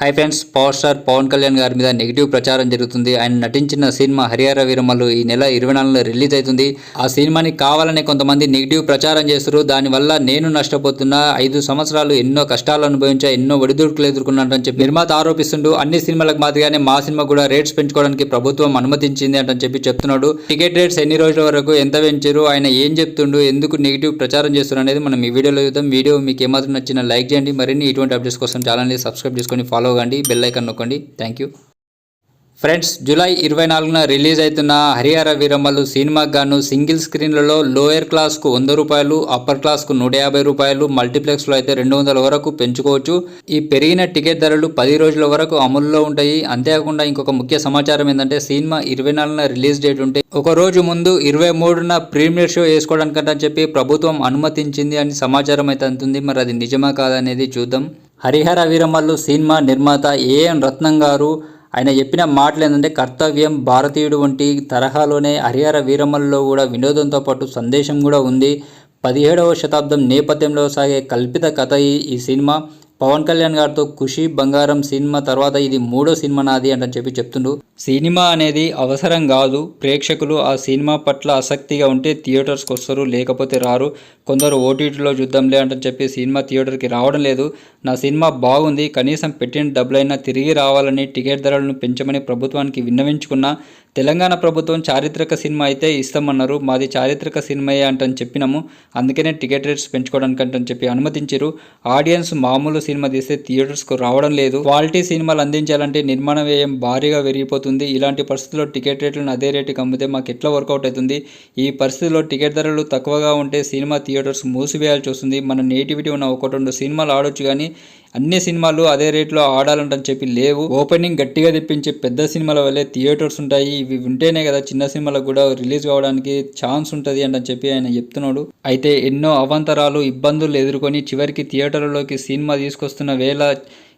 Hi friends power star Pawan Kalyan గారి మీద negative ప్రచారం జరుగుతుంది. ఆయన నటించిన సినిమా హరిహర వీరమల్లు ఈ నెల ఇరవై నాలుగులో రిలీజ్ అవుతుంది. ఆ సినిమాని కావాలనే కొంతమంది నెగిటివ్ ప్రచారం చేస్తారు దానివల్ల నేను నష్టపోతున్నా ఐదు సంవత్సరాలు ఎన్నో కష్టాలు అనుభవించా ఎన్నో ఒడిదుడుకులు ఎదుర్కొన్నానని చెప్పి నిర్మాత ఆరోపిస్తుండు. అన్ని సినిమాలకు మాదిరిగానే మా సినిమా కూడా రేట్స్ పెంచుకోవడానికి ప్రభుత్వం అనుమతించింది అంటని చెప్పి చెప్తున్నాడు. టికెట్ రేట్స్ ఎన్ని రోజుల వరకు ఎంత పెంచారు ఆయన ఏం చెప్తుండు ఎందుకు నెగిటివ్ ప్రచారం చేస్తున్నారు అనేది మనం ఈ వీడియోలో చూద్దాం. వీడియో మీకు ఏమాత్రం నచ్చిన లైక్ చేయండి. మరిన్ని ఇటువంటి అప్డేట్స్ కోసం ఛానల్ని సబ్స్క్రైబ్ చేసుకొని ఫాలో అవ్వండి బెల్ ఐకన్ నొక్కండి. Thank you. ఫ్రెండ్స్ జూలై ఇరవై నాలుగున రిలీజ్ అవుతున్న హరిహర వీరమ్మలు సినిమా గాను సింగిల్ స్క్రీన్లలో లోయర్ క్లాస్కు వంద రూపాయలు అప్పర్ క్లాస్కు నూట యాభై రూపాయలు మల్టీప్లెక్స్లో అయితే రెండు వందల వరకు పెంచుకోవచ్చు. ఈ పెరిగిన టికెట్ ధరలు పది రోజుల వరకు అమలులో ఉంటాయి. అంతేకాకుండా ఇంకొక ముఖ్య సమాచారం ఏంటంటే సినిమా ఇరవై నాలుగున రిలీజ్ డేట్ ఉంటే ఒక రోజు ముందు ఇరవై మూడున ప్రీమియర్ షో వేసుకోవడానికంటే చెప్పి ప్రభుత్వం అనుమతించింది అని సమాచారం అయితే అందుతుంది మరి అది నిజమా కాదనేది చూద్దాం. హరిహర వీరమ్మలు సినిమా నిర్మాత ఏఎన్ రత్నం గారు ఆయన చెప్పిన మాటలు ఏంటంటే కర్తవ్యం భారతీయుడు వంటి తరహాలోనే హరిహర వీరమల్లో కూడా వినోదంతో పాటు సందేశం కూడా ఉంది. పదిహేడవ శతాబ్దం నేపథ్యంలో సాగే కల్పిత కథ ఈ ఈ సినిమా. పవన్ కళ్యాణ్ గారితో ఖుషి బంగారం సినిమా తర్వాత ఇది మూడో సినిమా నాది అంటని చెప్పి చెప్తుండు. సినిమా అనేది అవసరం కాదు. ప్రేక్షకులు ఆ సినిమా పట్ల ఆసక్తిగా ఉంటే థియేటర్స్కి వస్తారు లేకపోతే రారు. కొందరు ఓటీటీలో చూద్దాంలే అంటని చెప్పి సినిమా థియేటర్కి రావడం లేదు. నా సినిమా బాగుంది. కనీసం పెట్టిన డబ్బులైనా తిరిగి రావాలని టికెట్ ధరలను పెంచమని ప్రభుత్వానికి విన్నవించుకున్నా. తెలంగాణ ప్రభుత్వం చారిత్రక సినిమా అయితే ఇస్తామన్నారు. మాది చారిత్రక సినిమాయే అంటని చెప్పినాము. అందుకనే టికెట్ రేట్స్ పెంచుకోవడానికి అంటని చెప్పి అనుమతించారు ఆడియన్స్ మామూలు సినిమా తీస్తే థియేటర్స్కు రావడం లేదు. క్వాలిటీ సినిమాలు అందించాలంటే నిర్మాణ వ్యయం భారీగా పెరిగిపోతుంది. ఇలాంటి పరిస్థితుల్లో టికెట్ రేట్లను అదే రేటుకి అమ్మితే మాకు ఎట్లా వర్కౌట్ అవుతుంది? ఈ పరిస్థితిలో టికెట్ ధరలు తక్కువగా ఉంటే సినిమా థియేటర్స్ మూసివేయాల్సి వస్తుంది. మన నేటివిటీ ఉన్న ఒకటి రెండు సినిమాలు ఆడొచ్చు కానీ అన్ని సినిమాలు అదే రేట్లో ఆడాలంటని చెప్పి లేవు. ఓపెనింగ్ గట్టిగా తెప్పించే పెద్ద సినిమాల వల్లే థియేటర్స్ ఉంటాయి. ఇవి ఉంటేనే కదా చిన్న సినిమాలకు కూడా రిలీజ్ కావడానికి ఛాన్స్ ఉంటుంది అని చెప్పి ఆయన చెప్తున్నాడు. అయితే ఎన్నో అవాంతరాలు ఇబ్బందులు ఎదుర్కొని చివరికి థియేటర్లలోకి సినిమా తీసుకొస్తున్న వేళ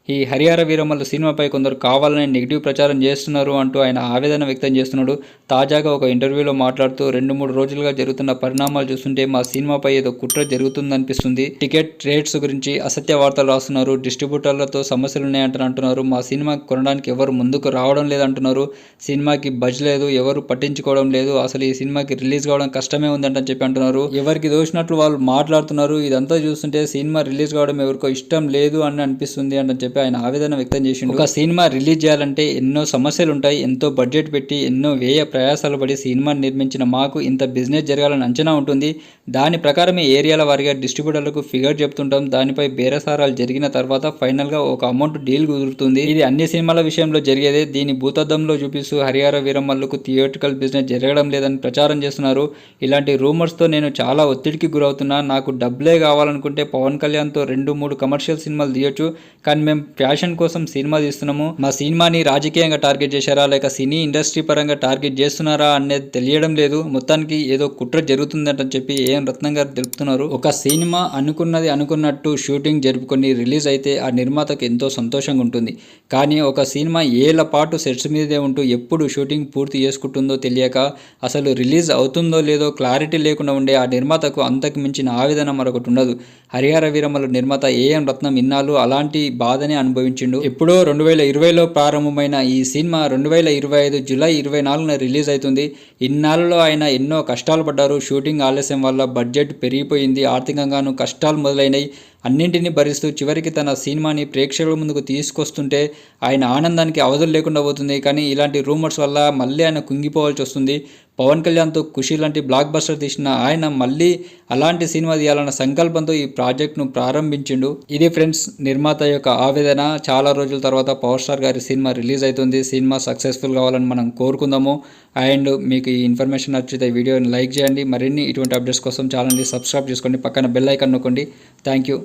ఈ హరిహర వీరమ్మల సినిమాపై కొందరు కావాలని నెగిటివ్ ప్రచారం చేస్తున్నారు అంటూ ఆయన ఆవేదన వ్యక్తం చేస్తున్నాడు. తాజాగా ఒక ఇంటర్వ్యూలో మాట్లాడుతూ రెండు మూడు రోజులుగా జరుగుతున్న పరిణామాలు చూస్తుంటే మా సినిమాపై ఏదో కుట్ర జరుగుతుందనిపిస్తుంది. టికెట్ రేట్స్ గురించి అసత్య వార్తలు రాస్తున్నారు. డిస్ట్రిబ్యూటర్లతో సమస్యలు ఉన్నాయంటని అంటున్నారు. మా సినిమా కొనడానికి ఎవరు ముందుకు రావడం లేదంటున్నారు. సినిమాకి బజ్ లేదు ఎవరు పట్టించుకోవడం లేదు. అసలు ఈ సినిమాకి రిలీజ్ కావడం కష్టమే ఉందంటని చెప్పి అంటున్నారు. ఎవరికి దోచినట్లు వాళ్ళు మాట్లాడుతున్నారు. ఇదంతా చూస్తుంటే సినిమా రిలీజ్ కావడం ఎవరికో ఇష్టం లేదు అని అనిపిస్తుంది అని చెప్పి ఆయన ఆవేదన వ్యక్తం చేసిండు. ఒక సినిమా రిలీజ్ చేయాలంటే ఎన్నో సమస్యలు ఉంటాయి ఎంతో బడ్జెట్ పెట్టి ఎన్నో వ్యయ ప్రయాసాలు పడి సినిమాను నిర్మించిన మాకు ఇంత బిజినెస్ జరగాలని అంచనా ఉంటుంది. దాని ప్రకారమే ఏరియాల వారిగా డిస్ట్రిబ్యూటర్లకు ఫిగర్ చెప్తుంటాం. దానిపై బేరసారాలు జరిగిన తర్వాత ఫైనల్గా ఒక అమౌంట్ డీల్ కుదురుతుంది. ఇది అన్ని సినిమాల విషయంలో జరిగేదే. దీని భూతద్దంలో చూపిస్తూ హరిహర వీరమ్మలకు థియేటికల్ బిజినెస్ జరగడం లేదని ప్రచారం చేస్తున్నారు. ఇలాంటి రూమర్స్తో నేను చాలా ఒత్తిడికి గురవుతున్నా. నాకు డబ్బులే కావాలనుకుంటే పవన్ కళ్యాణ్తో రెండు మూడు కమర్షియల్ సినిమాలు తీయొచ్చు. కానీ మేము ఫ్యాషన్ కోసం సినిమా తీస్తున్నాము. మా సినిమాని రాజకీయంగా టార్గెట్ చేశారా? లేక సినీ ఇండస్ట్రీ పరంగా టార్గెట్ చేస్తున్నారా అనేది తెలియడం లేదు. మొత్తానికి ఏదో కుట్ర జరుగుతుందంట చెప్పి ఏఎం రత్నం గారు తెలుపుతున్నారు. ఒక సినిమా అనుకున్నది అనుకున్నట్టు షూటింగ్ జరుపుకొని రిలీజ్ అయితే ఆ నిర్మాతకు ఎంతో సంతోషంగా ఉంటుంది. కానీ ఒక సినిమా ఏళ్ళ పాటు సెట్స్ మీదే ఉంటూ ఎప్పుడు షూటింగ్ పూర్తి చేసుకుంటుందో తెలియక అసలు రిలీజ్ అవుతుందో లేదో క్లారిటీ లేకుండా ఉండే ఆ నిర్మాతకు అంతకు మించిన ఆవేదన మరొకటి ఉండదు. హరిహర వీరమ్మల నిర్మాత ఏఎం రత్నం ఇన్నాళ్ళు అలాంటి బాధ బాధని అనుభవించిండు. ఎప్పుడో రెండు వేల ఇరవైలో ప్రారంభమైన ఈ సినిమా రెండు వేల ఇరవై ఐదు జూలై ఇరవై నాలుగున రిలీజ్ అవుతుంది ఇన్నాళ్ళలో ఆయన ఎన్నో కష్టాలు పడ్డారు. షూటింగ్ ఆలస్యం వల్ల బడ్జెట్ పెరిగిపోయింది. ఆర్థికంగాను కష్టాలు మొదలైనవి అన్నింటినీ భరిస్తూ చివరికి తన సినిమాని ప్రేక్షకుల ముందుకు తీసుకొస్తుంటే ఆయన ఆనందానికి అవధులు లేకుండా పోతుంది. కానీ ఇలాంటి రూమర్స్ వల్ల మళ్ళీ ఆయన కుంగిపోవాల్సి వస్తుంది. పవన్ కళ్యాణ్తో ఖుషి లాంటి బ్లాక్ బస్టర్ తీసిన ఆయన మళ్ళీ అలాంటి సినిమా తీయాలన్న సంకల్పంతో ఈ ప్రాజెక్ట్ను ప్రారంభించిండు. ఇది ఫ్రెండ్స్ నిర్మాత యొక్క ఆవేదన. చాలా రోజుల తర్వాత పవర్ స్టార్ గారి సినిమా రిలీజ్ అవుతుంది సినిమా సక్సెస్ఫుల్ కావాలని మనం కోరుకుందాము. అండ్ మీకు ఈ ఇన్ఫర్మేషన్ నచ్చితే వీడియోని లైక్ చేయండి. మరిన్ని ఇటువంటి అప్డేట్స్ కోసం ఛానల్ని సబ్స్క్రైబ్ చేసుకోండి. పక్కన బెల్ ఐకాన్ నొక్కండి. Thank you